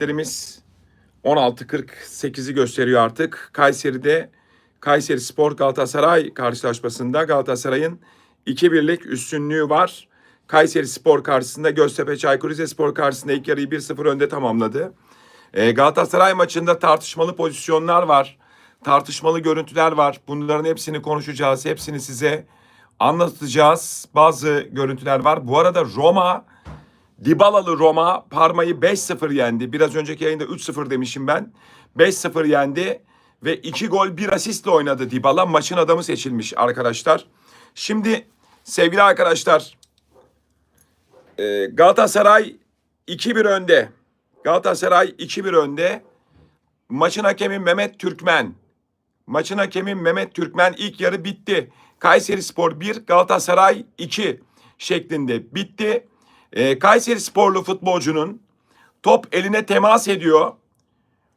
Saatlerimiz 16.48'i gösteriyor artık. Kayseri'de Kayseri Spor Galatasaray karşılaşmasında Galatasaray'ın 2-1'lik üstünlüğü var. Kayseri Spor karşısında Göztepe Çaykur Rizespor karşısında ilk yarıyı 1-0 önde tamamladı. Ee, Galatasaray maçında tartışmalı pozisyonlar var. Tartışmalı görüntüler var. Bunların hepsini konuşacağız. Hepsini size anlatacağız. Bazı görüntüler var. Bu arada Roma Dybalalı Roma Parma'yı 5-0 yendi. Biraz önceki yayında 3-0 demişim ben. 5-0 yendi ve 2 gol 1 asistle oynadı Dybala. Maçın adamı seçilmiş arkadaşlar. Şimdi sevgili arkadaşlar e, Galatasaray 2-1 önde. Galatasaray 2-1 önde. Maçın hakemi Mehmet Türkmen. Maçın hakemi Mehmet Türkmen ilk yarı bitti. Kayseri Spor 1, Galatasaray 2 şeklinde bitti. Ee, Kayseri Sporlu futbolcunun top eline temas ediyor.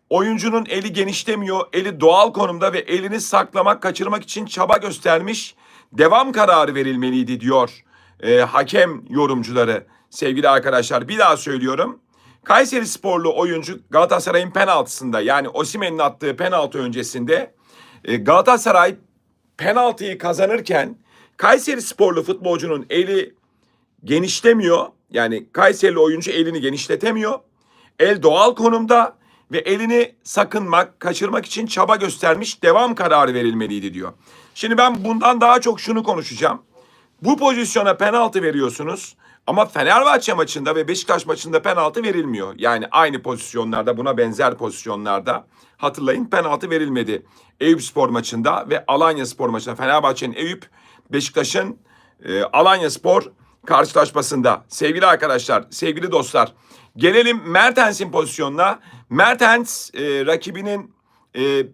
Oyuncunun eli genişlemiyor. Eli doğal konumda ve elini saklamak, kaçırmak için çaba göstermiş. Devam kararı verilmeliydi diyor e, hakem yorumcuları sevgili arkadaşlar. Bir daha söylüyorum. Kayseri sporlu oyuncu Galatasaray'ın penaltısında yani Osimhen'in attığı penaltı öncesinde e, Galatasaray penaltıyı kazanırken Kayseri sporlu futbolcunun eli genişlemiyor. Yani Kayserili oyuncu elini genişletemiyor. El doğal konumda ve elini sakınmak, kaçırmak için çaba göstermiş devam kararı verilmeliydi diyor. Şimdi ben bundan daha çok şunu konuşacağım. Bu pozisyona penaltı veriyorsunuz ama Fenerbahçe maçında ve Beşiktaş maçında penaltı verilmiyor. Yani aynı pozisyonlarda buna benzer pozisyonlarda hatırlayın penaltı verilmedi. Eyüp Spor maçında ve Alanya Spor maçında Fenerbahçe'nin Eyüp, Beşiktaş'ın e, Alanya Spor karşılaşmasında. Sevgili arkadaşlar, sevgili dostlar. Gelelim Mertens'in pozisyonuna. Mertens e, rakibinin e,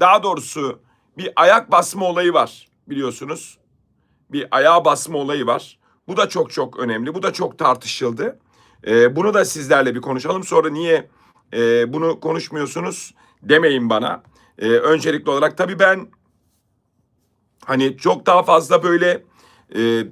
daha doğrusu bir ayak basma olayı var biliyorsunuz. Bir ayağa basma olayı var. Bu da çok çok önemli. Bu da çok tartışıldı. E, bunu da sizlerle bir konuşalım. Sonra niye e, bunu konuşmuyorsunuz demeyin bana. E, öncelikli olarak tabii ben hani çok daha fazla böyle e,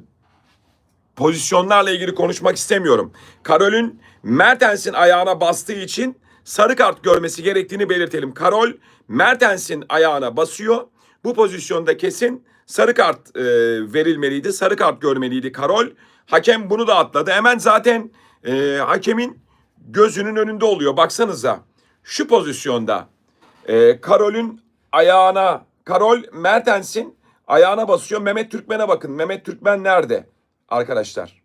pozisyonlarla ilgili konuşmak istemiyorum. Karol'ün Mertens'in ayağına bastığı için sarı kart görmesi gerektiğini belirtelim. Karol Mertens'in ayağına basıyor. Bu pozisyonda kesin sarı kart e, verilmeliydi. Sarı kart görmeliydi Karol. Hakem bunu da atladı. Hemen zaten e, hakemin gözünün önünde oluyor. Baksanıza şu pozisyonda e, Karol'ün ayağına Karol Mertens'in ayağına basıyor. Mehmet Türkmen'e bakın. Mehmet Türkmen nerede? Arkadaşlar.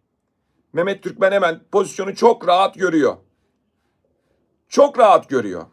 Mehmet Türkmen hemen pozisyonu çok rahat görüyor. Çok rahat görüyor.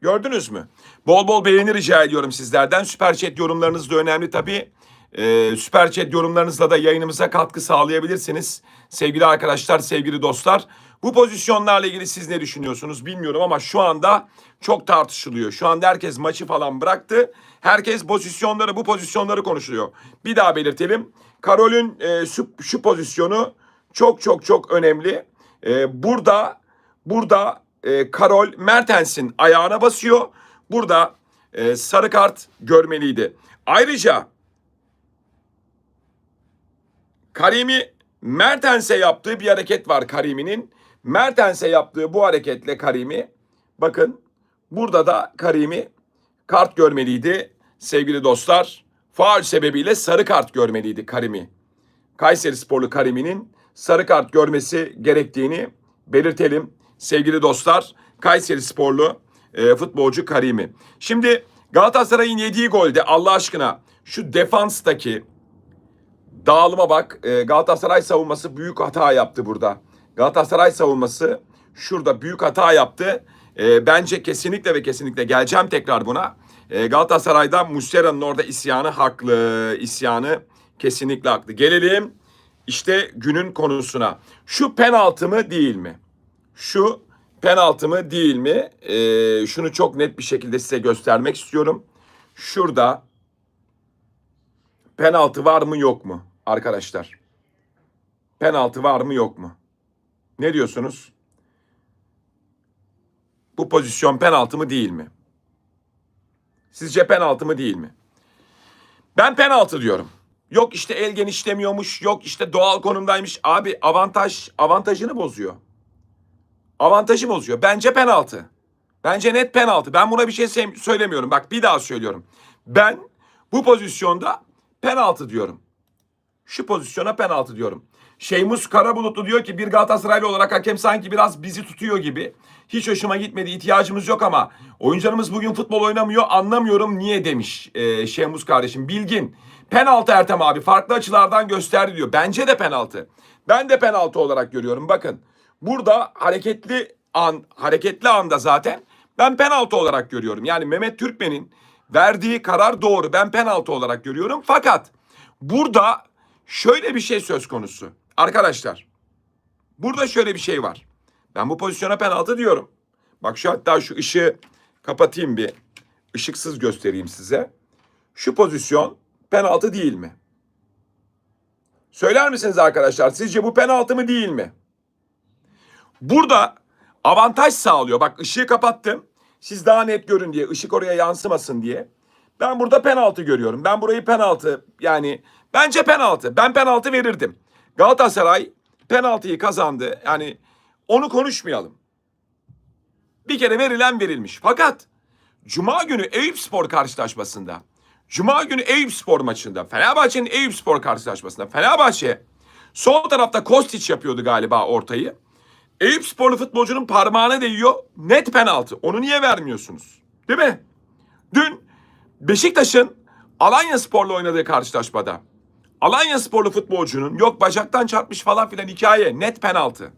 Gördünüz mü? Bol bol beğeni rica ediyorum sizlerden. Süper chat yorumlarınız da önemli tabii. Ee, süper chat yorumlarınızla da yayınımıza katkı sağlayabilirsiniz. Sevgili arkadaşlar, sevgili dostlar. Bu pozisyonlarla ilgili siz ne düşünüyorsunuz bilmiyorum ama şu anda çok tartışılıyor. Şu anda herkes maçı falan bıraktı. Herkes pozisyonları, bu pozisyonları konuşuyor. Bir daha belirtelim. Karol'ün e, şu, şu pozisyonu çok çok çok önemli. E, burada burada e, Karol Mertens'in ayağına basıyor. Burada e, sarı kart görmeliydi. Ayrıca Karimi Mertens'e yaptığı bir hareket var Karimi'nin. Mertens'e yaptığı bu hareketle Karimi bakın burada da Karimi kart görmeliydi sevgili dostlar. Faul sebebiyle sarı kart görmeliydi Karimi. Kayseri sporlu Karimi'nin sarı kart görmesi gerektiğini belirtelim sevgili dostlar. Kayseri sporlu e, futbolcu Karimi. Şimdi Galatasaray'ın yediği golde Allah aşkına şu defanstaki dağılıma bak. E, Galatasaray savunması büyük hata yaptı burada. Galatasaray savunması şurada büyük hata yaptı. E, bence kesinlikle ve kesinlikle geleceğim tekrar buna. E, Galatasaray'da Muslera'nın orada isyanı haklı. İsyanı kesinlikle haklı. Gelelim işte günün konusuna. Şu penaltı mı değil mi? Şu penaltı mı değil mi? E, şunu çok net bir şekilde size göstermek istiyorum. Şurada penaltı var mı yok mu arkadaşlar? Penaltı var mı yok mu? Ne diyorsunuz? Bu pozisyon penaltı mı değil mi? Sizce penaltı mı değil mi? Ben penaltı diyorum. Yok işte el genişlemiyormuş, yok işte doğal konumdaymış. Abi avantaj avantajını bozuyor. Avantajı bozuyor. Bence penaltı. Bence net penaltı. Ben buna bir şey söylemiyorum. Bak bir daha söylüyorum. Ben bu pozisyonda penaltı diyorum. Şu pozisyona penaltı diyorum. Şeymus Karabulutlu diyor ki bir Galatasaraylı olarak hakem sanki biraz bizi tutuyor gibi. Hiç hoşuma gitmedi. ihtiyacımız yok ama oyuncularımız bugün futbol oynamıyor. Anlamıyorum niye demiş e, Şeymus kardeşim. Bilgin. Penaltı Ertem abi. Farklı açılardan gösterdi diyor. Bence de penaltı. Ben de penaltı olarak görüyorum. Bakın. Burada hareketli an hareketli anda zaten ben penaltı olarak görüyorum. Yani Mehmet Türkmen'in verdiği karar doğru. Ben penaltı olarak görüyorum. Fakat burada şöyle bir şey söz konusu. Arkadaşlar burada şöyle bir şey var. Ben bu pozisyona penaltı diyorum. Bak şu hatta şu ışığı kapatayım bir. Işıksız göstereyim size. Şu pozisyon penaltı değil mi? Söyler misiniz arkadaşlar? Sizce bu penaltı mı değil mi? Burada avantaj sağlıyor. Bak ışığı kapattım. Siz daha net görün diye, ışık oraya yansımasın diye. Ben burada penaltı görüyorum. Ben burayı penaltı yani bence penaltı. Ben penaltı verirdim. Galatasaray penaltıyı kazandı. Yani onu konuşmayalım. Bir kere verilen verilmiş. Fakat Cuma günü Eyüp Spor karşılaşmasında, Cuma günü Eyüp Spor maçında, Fenerbahçe'nin Eyüp Spor karşılaşmasında, Fenerbahçe sol tarafta Kostić yapıyordu galiba ortayı. Eyüp Sporlu futbolcunun parmağına değiyor. Net penaltı. Onu niye vermiyorsunuz? Değil mi? Dün Beşiktaş'ın Alanya Spor'la oynadığı karşılaşmada Alanya Sporlu futbolcunun yok bacaktan çarpmış falan filan hikaye. Net penaltı.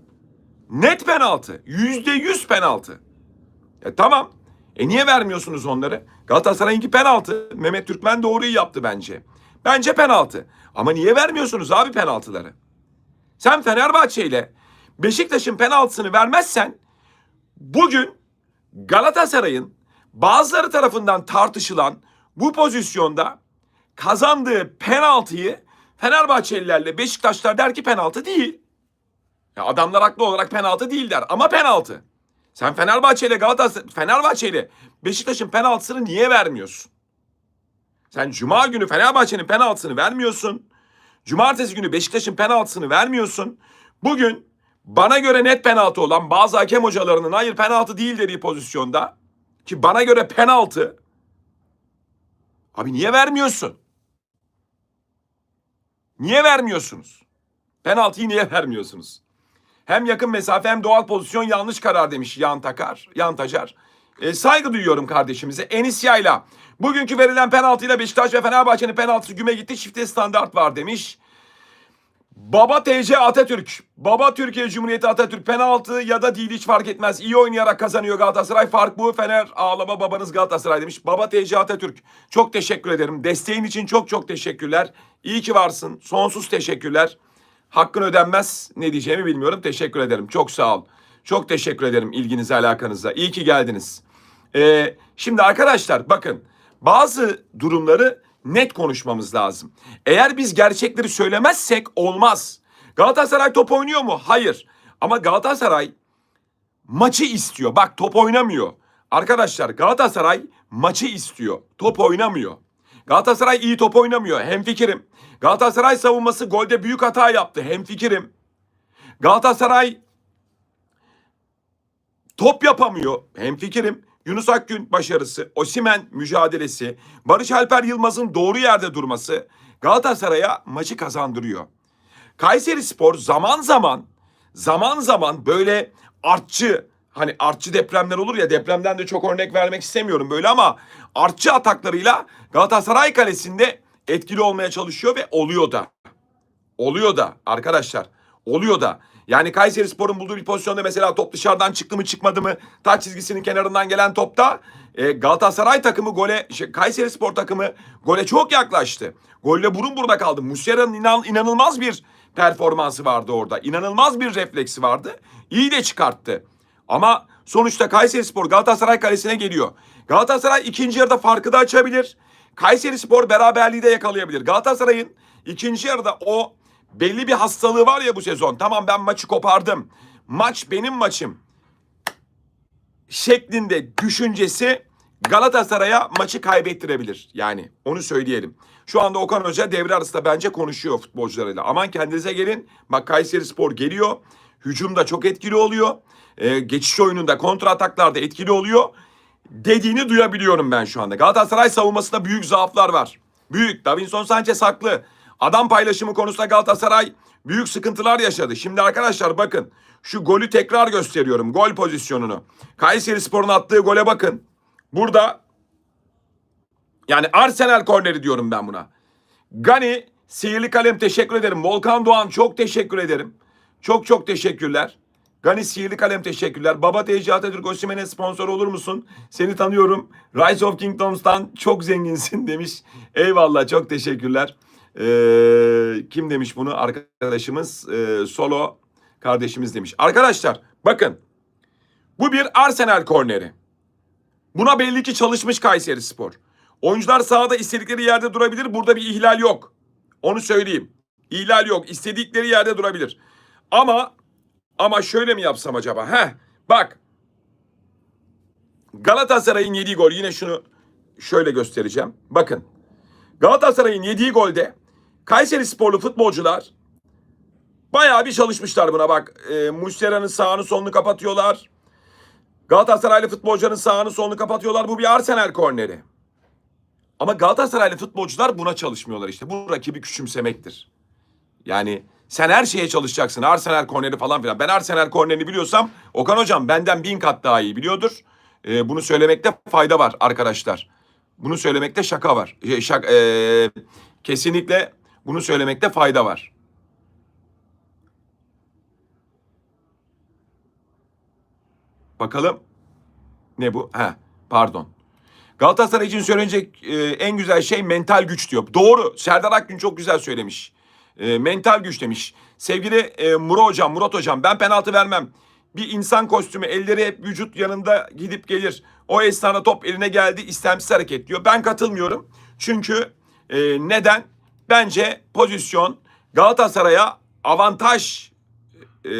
Net penaltı. Yüzde yüz penaltı. E tamam. E niye vermiyorsunuz onları? Galatasaray'ınki penaltı. Mehmet Türkmen doğruyu yaptı bence. Bence penaltı. Ama niye vermiyorsunuz abi penaltıları? Sen Fenerbahçe ile Beşiktaş'ın penaltısını vermezsen bugün Galatasaray'ın bazıları tarafından tartışılan bu pozisyonda kazandığı penaltıyı Fenerbahçelilerle Beşiktaşlar der ki penaltı değil. Ya adamlar haklı olarak penaltı değil der ama penaltı. Sen Fenerbahçe ile Galatasaray Fenerbahçe ile Beşiktaş'ın penaltısını niye vermiyorsun? Sen cuma günü Fenerbahçe'nin penaltısını vermiyorsun. Cumartesi günü Beşiktaş'ın penaltısını vermiyorsun. Bugün bana göre net penaltı olan bazı hakem hocalarının hayır penaltı değil dediği pozisyonda ki bana göre penaltı abi niye vermiyorsun? Niye vermiyorsunuz? Penaltıyı niye vermiyorsunuz? Hem yakın mesafe hem doğal pozisyon yanlış karar demiş Yan Takar, Yan Tacar. E, saygı duyuyorum kardeşimize. Enis Yayla. Bugünkü verilen penaltıyla Beşiktaş ve Fenerbahçe'nin penaltısı güme gitti. Çifte standart var demiş. Baba TC Atatürk. Baba Türkiye Cumhuriyeti Atatürk. Penaltı ya da değil hiç fark etmez. İyi oynayarak kazanıyor Galatasaray. Fark bu. Fener ağlama babanız Galatasaray demiş. Baba TC Atatürk. Çok teşekkür ederim. Desteğin için çok çok teşekkürler. İyi ki varsın. Sonsuz teşekkürler. Hakkın ödenmez. Ne diyeceğimi bilmiyorum. Teşekkür ederim. Çok sağ ol. Çok teşekkür ederim ilginize alakanıza. İyi ki geldiniz. Ee, şimdi arkadaşlar bakın bazı durumları net konuşmamız lazım. Eğer biz gerçekleri söylemezsek olmaz. Galatasaray top oynuyor mu? Hayır. Ama Galatasaray maçı istiyor. Bak top oynamıyor. Arkadaşlar Galatasaray maçı istiyor. Top oynamıyor. Galatasaray iyi top oynamıyor. Hemfikirim. Galatasaray savunması golde büyük hata yaptı. Hemfikirim. Galatasaray top yapamıyor. Hemfikirim. Yunus Akgün başarısı, Osimen mücadelesi, Barış Alper Yılmaz'ın doğru yerde durması Galatasaray'a maçı kazandırıyor. Kayseri Spor zaman zaman zaman zaman böyle artçı hani artçı depremler olur ya depremden de çok örnek vermek istemiyorum böyle ama artçı ataklarıyla Galatasaray kalesinde etkili olmaya çalışıyor ve oluyor da. Oluyor da arkadaşlar. Oluyor da. Yani Kayseri Spor'un bulduğu bir pozisyonda mesela top dışarıdan çıktı mı çıkmadı mı taç çizgisinin kenarından gelen topta e, Galatasaray takımı gole şey, Kayseri Spor takımı gole çok yaklaştı. Golle burun buruna kaldı. Muslera'nın inan, inanılmaz bir performansı vardı orada. İnanılmaz bir refleksi vardı. İyi de çıkarttı. Ama sonuçta Kayseri Spor Galatasaray kalesine geliyor. Galatasaray ikinci yarıda farkı da açabilir. Kayseri Spor beraberliği de yakalayabilir. Galatasaray'ın ikinci yarıda o belli bir hastalığı var ya bu sezon. Tamam ben maçı kopardım. Maç benim maçım. Şeklinde düşüncesi Galatasaray'a maçı kaybettirebilir. Yani onu söyleyelim. Şu anda Okan Hoca devre arasında bence konuşuyor futbolcularıyla. Aman kendinize gelin. Bak Kayseri Spor geliyor. hücumda çok etkili oluyor. E, geçiş oyununda, kontra ataklarda etkili oluyor. Dediğini duyabiliyorum ben şu anda. Galatasaray savunmasında büyük zaaflar var. Büyük. Davinson Sanchez haklı. Adam paylaşımı konusunda Galatasaray büyük sıkıntılar yaşadı. Şimdi arkadaşlar bakın. Şu golü tekrar gösteriyorum. Gol pozisyonunu. Kayseri Spor'un attığı gole bakın. Burada yani Arsenal korneri diyorum ben buna. Gani, Sihirli Kalem teşekkür ederim. Volkan Doğan çok teşekkür ederim. Çok çok teşekkürler. Gani Sihirli Kalem teşekkürler. Baba TC Atatürk Osimhen'e sponsor olur musun? Seni tanıyorum. Rise of Kingdoms'tan çok zenginsin demiş. Eyvallah çok teşekkürler. Ee, kim demiş bunu? Arkadaşımız e, Solo kardeşimiz demiş. Arkadaşlar bakın. Bu bir Arsenal korneri. Buna belli ki çalışmış Kayseri Spor. Oyuncular sahada istedikleri yerde durabilir. Burada bir ihlal yok. Onu söyleyeyim. İhlal yok. İstedikleri yerde durabilir. Ama ama şöyle mi yapsam acaba? Heh bak. Galatasaray'ın yediği gol yine şunu şöyle göstereceğim. Bakın. Galatasaray'ın yediği golde Kayseri sporlu futbolcular bayağı bir çalışmışlar buna bak. E, Muslera'nın sağını solunu kapatıyorlar. Galatasaraylı futbolcuların sağını solunu kapatıyorlar. Bu bir Arsenal korneri. Ama Galatasaraylı futbolcular buna çalışmıyorlar işte. Bu rakibi küçümsemektir. Yani sen her şeye çalışacaksın. Arsenal korneri falan filan. Ben Arsenal kornerini biliyorsam Okan Hocam benden bin kat daha iyi biliyordur. Ee, bunu söylemekte fayda var arkadaşlar. Bunu söylemekte şaka var. Şey, şak, ee, kesinlikle bunu söylemekte fayda var. Bakalım. Ne bu? Ha, pardon. Galatasaray için söylenecek e, en güzel şey mental güç diyor. Doğru. Serdar Akgün çok güzel söylemiş. E, mental güç demiş. Sevgili e, Murat hocam, Murat hocam ben penaltı vermem. Bir insan kostümü elleri hep vücut yanında gidip gelir. O esnada top eline geldi istemsiz hareket diyor. Ben katılmıyorum. Çünkü e, neden? Bence pozisyon Galatasaray'a avantaj e,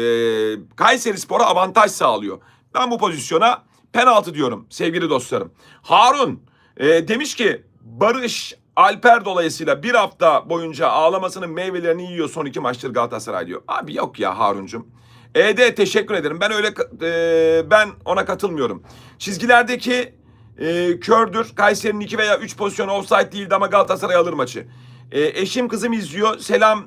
Kayseri Spor'a avantaj sağlıyor. Ben bu pozisyona penaltı diyorum sevgili dostlarım. Harun e, demiş ki Barış Alper dolayısıyla bir hafta boyunca ağlamasının meyvelerini yiyor son iki maçtır Galatasaray diyor. Abi yok ya Haruncum. ED teşekkür ederim. Ben öyle e, ben ona katılmıyorum. Çizgilerdeki e, kördür. Kayseri'nin iki veya üç pozisyon offside değildi ama Galatasaray alır maçı. E, eşim kızım izliyor. Selam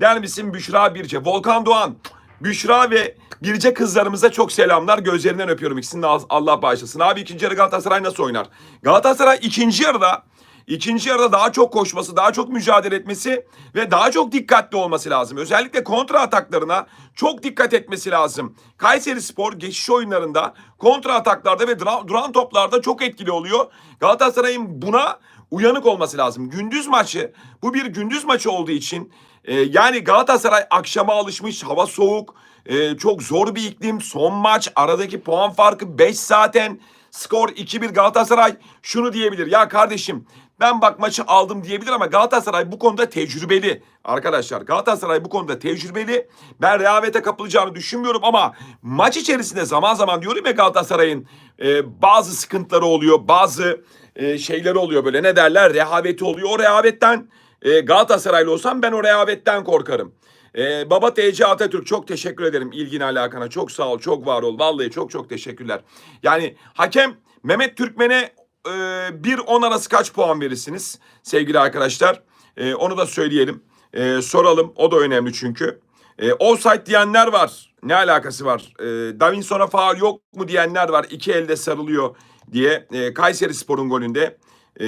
der misin Büşra Birce? Volkan Doğan. Büşra ve Birce kızlarımıza çok selamlar. Gözlerinden öpüyorum. İkisini de Allah bağışlasın. Abi ikinci yarı Galatasaray nasıl oynar? Galatasaray ikinci yarıda ikinci yarıda daha çok koşması, daha çok mücadele etmesi ve daha çok dikkatli olması lazım. Özellikle kontra ataklarına çok dikkat etmesi lazım. Kayseri Spor geçiş oyunlarında, kontra ataklarda ve duran toplarda çok etkili oluyor. Galatasaray'ın buna uyanık olması lazım. Gündüz maçı, bu bir gündüz maçı olduğu için e, yani Galatasaray akşama alışmış, hava soğuk, e, çok zor bir iklim. Son maç, aradaki puan farkı 5 zaten. Skor 2-1 Galatasaray şunu diyebilir. Ya kardeşim ben bak maçı aldım diyebilir ama Galatasaray bu konuda tecrübeli. Arkadaşlar Galatasaray bu konuda tecrübeli. Ben rehavete kapılacağını düşünmüyorum ama maç içerisinde zaman zaman diyorum ya Galatasaray'ın e, bazı sıkıntıları oluyor. Bazı e, şeyleri oluyor böyle ne derler rehaveti oluyor. O rehavetten e, Galatasaraylı olsam ben o rehavetten korkarım. Ee, Baba TC Atatürk çok teşekkür ederim ilgin alakana. Çok sağ ol, çok var ol. Vallahi çok çok teşekkürler. Yani hakem Mehmet Türkmen'e e, bir on arası kaç puan verirsiniz sevgili arkadaşlar? E, onu da söyleyelim. E, soralım. O da önemli çünkü. E, offside diyenler var. Ne alakası var? E, Davinson'a faal yok mu diyenler var. İki elde sarılıyor diye. E, Kayseri Spor'un golünde. E,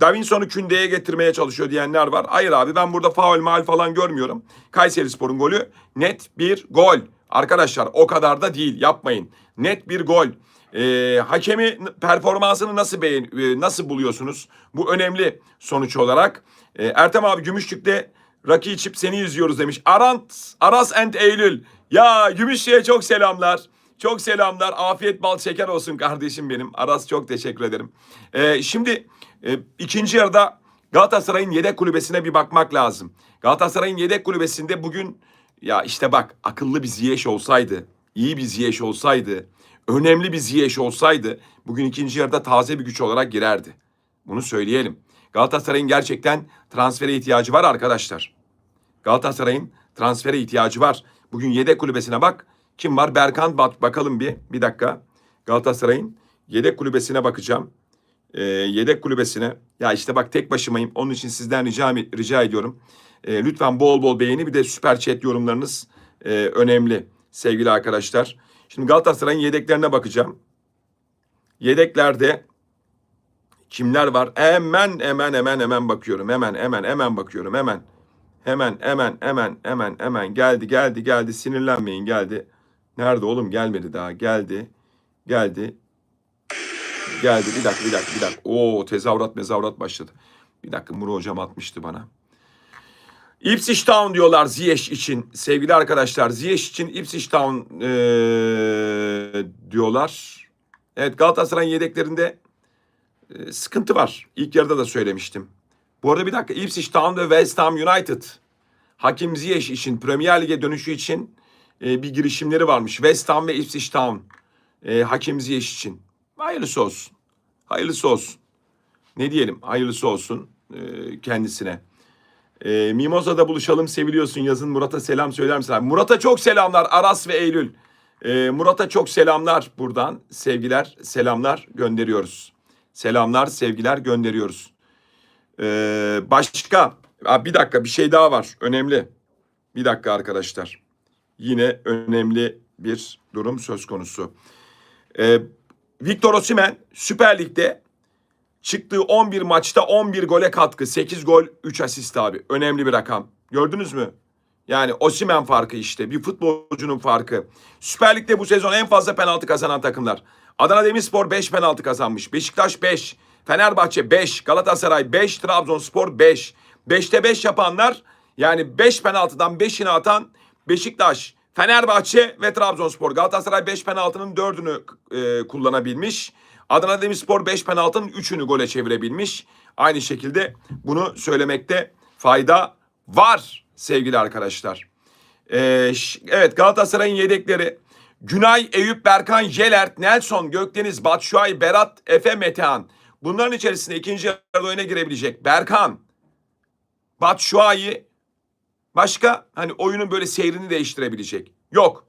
Davinson'u kündeye getirmeye çalışıyor diyenler var. Hayır abi ben burada faul mal falan görmüyorum. Kayseri Spor'un golü net bir gol. Arkadaşlar o kadar da değil yapmayın. Net bir gol. E, hakemi performansını nasıl beğen e, nasıl buluyorsunuz? Bu önemli sonuç olarak. E, Ertem abi Gümüşlük'te rakı içip seni izliyoruz demiş. Arant, Aras and Eylül. Ya Gümüşlük'e çok selamlar. Çok selamlar. Afiyet bal şeker olsun kardeşim benim. Aras çok teşekkür ederim. Ee, şimdi e, ikinci yarıda Galatasaray'ın yedek kulübesine bir bakmak lazım. Galatasaray'ın yedek kulübesinde bugün ya işte bak akıllı bir Ziyech olsaydı, iyi bir Ziyech olsaydı, önemli bir Ziyech olsaydı bugün ikinci yarıda taze bir güç olarak girerdi. Bunu söyleyelim. Galatasaray'ın gerçekten transfere ihtiyacı var arkadaşlar. Galatasaray'ın transfere ihtiyacı var. Bugün yedek kulübesine bak. Kim var? Berkan bak bakalım bir. Bir dakika. Galatasaray'ın yedek kulübesine bakacağım. Ee, yedek kulübesine. Ya işte bak tek başımayım. Onun için sizden rica, rica ediyorum. Ee, lütfen bol bol beğeni bir de süper chat yorumlarınız e, önemli sevgili arkadaşlar. Şimdi Galatasaray'ın yedeklerine bakacağım. Yedeklerde kimler var? Hemen hemen hemen hemen bakıyorum. Hemen hemen hemen bakıyorum. Hemen. Hemen hemen hemen hemen hemen geldi geldi geldi sinirlenmeyin geldi. Nerede oğlum gelmedi daha geldi. Geldi. Geldi bir dakika bir dakika bir dakika. Oo tezahürat mezavrat başladı. Bir dakika Muru hocam atmıştı bana. Ipswich Town diyorlar Ziyech için. Sevgili arkadaşlar Ziyech için Ipswich Town eee, diyorlar. Evet Galatasaray'ın yedeklerinde e, sıkıntı var. İlk yarıda da söylemiştim. Bu arada bir dakika Ipswich Town ve West Ham United Hakim Ziyech için Premier Lig'e dönüşü için e, bir girişimleri varmış. West Ham ve Ipswich Town e, Hakim Ziyech için. Hayırlısı olsun. Hayırlısı olsun. Ne diyelim? Hayırlısı olsun e, kendisine. E, Mimosa'da buluşalım seviliyorsun yazın. Murat'a selam söyler misin? Murat'a çok selamlar Aras ve Eylül. E, Murat'a çok selamlar buradan. Sevgiler, selamlar gönderiyoruz. Selamlar, sevgiler gönderiyoruz. Ee, başka bir dakika bir şey daha var önemli. Bir dakika arkadaşlar. Yine önemli bir durum söz konusu. Ee, Victor Osimhen Süper Lig'de çıktığı 11 maçta 11 gole katkı. 8 gol 3 asist abi. Önemli bir rakam. Gördünüz mü? Yani Osimhen farkı işte. Bir futbolcunun farkı. Süper Lig'de bu sezon en fazla penaltı kazanan takımlar. Adana Demirspor 5 penaltı kazanmış. Beşiktaş 5. Fenerbahçe 5. Galatasaray 5. Trabzonspor 5. 5'te 5 yapanlar yani 5 penaltıdan 5'ini atan Beşiktaş, Fenerbahçe ve Trabzonspor. Galatasaray 5 penaltının 4'ünü e, kullanabilmiş. Adana Demirspor 5 penaltının 3'ünü gole çevirebilmiş. Aynı şekilde bunu söylemekte fayda var sevgili arkadaşlar. Ee, evet Galatasaray'ın yedekleri Günay, Eyüp, Berkan, Jelert, Nelson, Gökdeniz, Batshuayi, Berat, Efe, Metehan. Bunların içerisinde ikinci yarıda oyuna girebilecek Berkan, Batshuayi, başka hani oyunun böyle seyrini değiştirebilecek. Yok.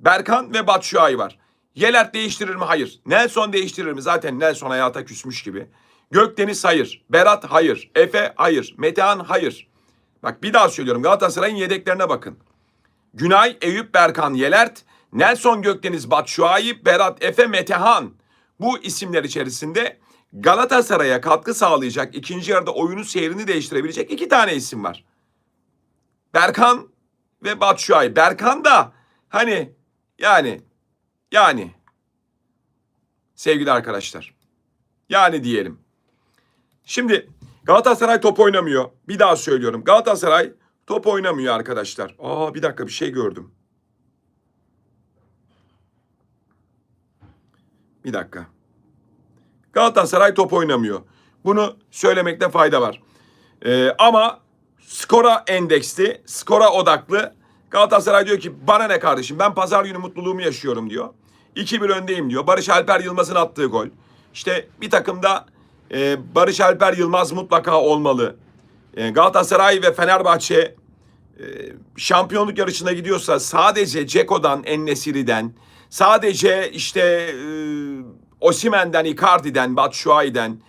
Berkan ve Batshuayi var. Yelert değiştirir mi? Hayır. Nelson değiştirir mi? Zaten Nelson hayata küsmüş gibi. Gökdeniz hayır. Berat hayır. Efe hayır. Metehan hayır. Bak bir daha söylüyorum Galatasaray'ın yedeklerine bakın. Günay, Eyüp, Berkan, Yelert, Nelson Gökdeniz, Batshuayi, Berat, Efe, Metehan. Bu isimler içerisinde Galatasaray'a katkı sağlayacak, ikinci yarıda oyunun seyrini değiştirebilecek iki tane isim var. Berkan ve Batshuayi. Berkan da hani yani yani sevgili arkadaşlar yani diyelim. Şimdi Galatasaray top oynamıyor. Bir daha söylüyorum. Galatasaray top oynamıyor arkadaşlar. Aa bir dakika bir şey gördüm. Bir dakika. Galatasaray top oynamıyor. Bunu söylemekte fayda var. Ee, ama skora endeksli, skora odaklı. Galatasaray diyor ki bana ne kardeşim ben pazar günü mutluluğumu yaşıyorum diyor. 2-1 öndeyim diyor. Barış Alper Yılmaz'ın attığı gol. İşte bir takımda e, Barış Alper Yılmaz mutlaka olmalı. E, Galatasaray ve Fenerbahçe e, şampiyonluk yarışına gidiyorsa sadece Ceko'dan, Ennesiri'den, sadece işte e, Osimen'den, Icardi'den, Batshuayi'den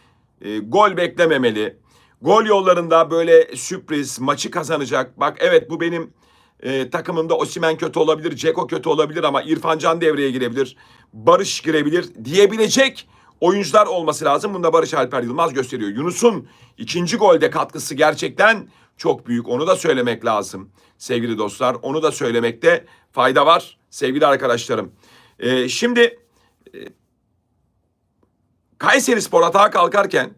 e, gol beklememeli. Gol yollarında böyle sürpriz, maçı kazanacak. Bak evet bu benim e, takımımda Osimen kötü olabilir, Ceko kötü olabilir ama İrfan Can devreye girebilir, Barış girebilir diyebilecek oyuncular olması lazım. Bunda Barış Alper Yılmaz gösteriyor. Yunus'un ikinci golde katkısı gerçekten çok büyük. Onu da söylemek lazım sevgili dostlar. Onu da söylemekte fayda var sevgili arkadaşlarım. E, şimdi e, Kayseri Spor atağa kalkarken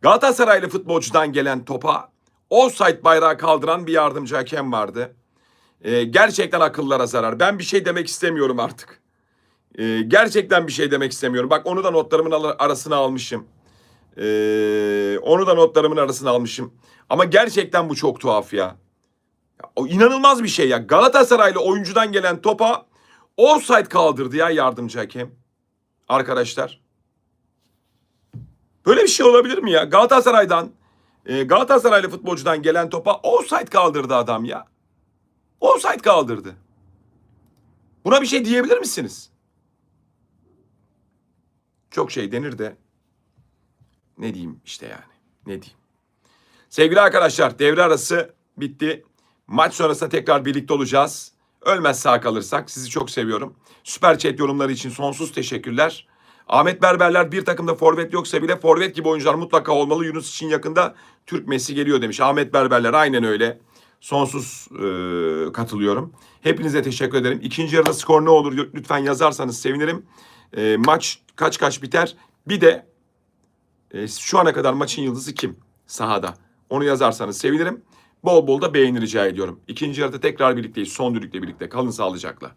Galatasaraylı futbolcudan gelen topa offside bayrağı kaldıran bir yardımcı hakem vardı. Ee, gerçekten akıllara zarar. Ben bir şey demek istemiyorum artık. Ee, gerçekten bir şey demek istemiyorum. Bak onu da notlarımın arasına almışım. Ee, onu da notlarımın arasına almışım. Ama gerçekten bu çok tuhaf ya. ya. O inanılmaz bir şey ya. Galatasaraylı oyuncudan gelen topa offside kaldırdı ya yardımcı hakem. Arkadaşlar. Böyle bir şey olabilir mi ya? Galatasaray'dan, e, Galatasaraylı futbolcudan gelen topa offside kaldırdı adam ya. Offside kaldırdı. Buna bir şey diyebilir misiniz? Çok şey denir de ne diyeyim işte yani. Ne diyeyim. Sevgili arkadaşlar devre arası bitti. Maç sonrasında tekrar birlikte olacağız. Ölmez sağ kalırsak sizi çok seviyorum. Süper chat yorumları için sonsuz teşekkürler. Ahmet Berberler bir takımda forvet yoksa bile forvet gibi oyuncular mutlaka olmalı. Yunus için yakında Türk Messi geliyor demiş. Ahmet Berberler aynen öyle. Sonsuz e, katılıyorum. Hepinize teşekkür ederim. İkinci yarıda skor ne olur lütfen yazarsanız sevinirim. E, maç kaç kaç biter. Bir de e, şu ana kadar maçın yıldızı kim sahada? Onu yazarsanız sevinirim. Bol bol da beğeni rica ediyorum. İkinci yarıda tekrar birlikteyiz. Son düdükle birlikte. Kalın sağlıcakla.